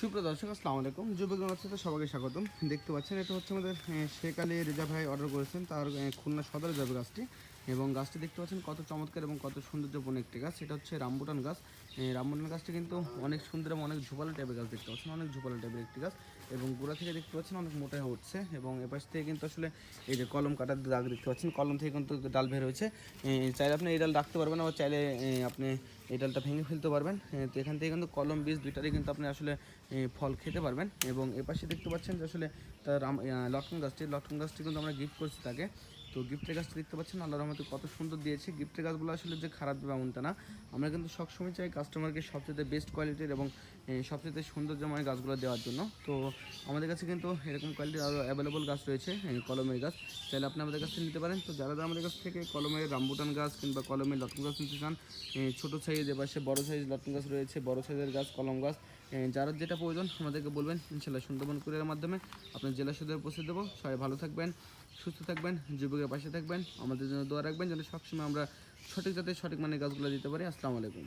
সুপ্রিয় দর্শক, আসসালামু আলাইকুম। যুবক আছে সবাইকে স্বাগতম। দেখতে পাচ্ছেন, এটা হচ্ছে আমাদের শেখ রেজা ভাই অর্ডার করেছেন। তার খুলনা সদর যাবে গাছটি এবং গাছটি দেখতে পাচ্ছেন কত চমৎকার এবং কত সৌন্দর্যপূর্ণ একটি গাছ। সেটা হচ্ছে রামবুটান গাছ। রামবুটান গাছটি কিন্তু অনেক সুন্দর এবং অনেক ঝোপালো টাইপের গাছ দেখতে পাচ্ছেন। অনেক ঝোপালো টাইপের একটি গাছ এবং গোড়া থেকে দেখতে পাচ্ছেন অনেক মোটা হয়ে উঠছে এবং এপাশ থেকে কিন্তু আসলে এই যে কলম কাটার দাগ দেখতে পাচ্ছেন, কলম থেকে কিন্তু ডাল বের হয়েছে। চাইলে আপনি এই ডাল রাখতে পারবেন আবার চাইলে আপনি এই ডালটা ভেঙে ফেলতে পারবেন। তো এখান থেকে কিন্তু কলম, বীজ দুইটারই কিন্তু আপনি আসলে ফল খেতে পারবেন এবং এপাশে দেখতে পাচ্ছেন যে আসলে তার লটকন গাছটি লটকন গাছটি কিন্তু আমরা গিফট করছি তাকে। তো গিফটের গাছটা দেখতে পাচ্ছেন, আল্লাহর রহমতে কত সুন্দর দিয়েছে। গিফটের গাছগুলো আসলে যে খারাপ দেবে এমনটা না। আমরা কিন্তু সবসময় চাই কাস্টমারকে সবচেয়ে বেস্ট কোয়ালিটির এবং সবচেয়ে সৌন্দর্যময় গাছগুলো দেওয়ার জন্য। তো আমাদের কাছে কিন্তু এরকম কোয়ালিটির আরও অ্যাভেলেবল গাছ রয়েছে কলমের গাছ। চাইলে আপনি আমাদের কাছ থেকে নিতে পারেন। তো যারা আমাদের কাছ থেকে কলমের রামবুটান গাছ কিংবা কলমের লটকন গাছ নিতে চান ছোটো সাইজ এপাশে বড় সাইজ লটকন গাছ রয়েছে, বড় সাইজের গাছ, কলম গাছ যার যেটা প্রয়োজন আমাদেরকে বলবেন। ইনশাল্লাহ সুন্দরবন কুরিয়ার মাধ্যমে আপনার জেলা সদরে পৌঁছে দেবো। সবাই ভালো থাকবেন। সুস্থ থাকবেন, যুবকের পাশে থাকবেন, আমাদের জন্য দোয়া রাখবেন, যেন সবসময় আমরা সঠিক যাতে সঠিক মানে গাছগুলো দিতে পারি। আসসালামু আলাইকুম।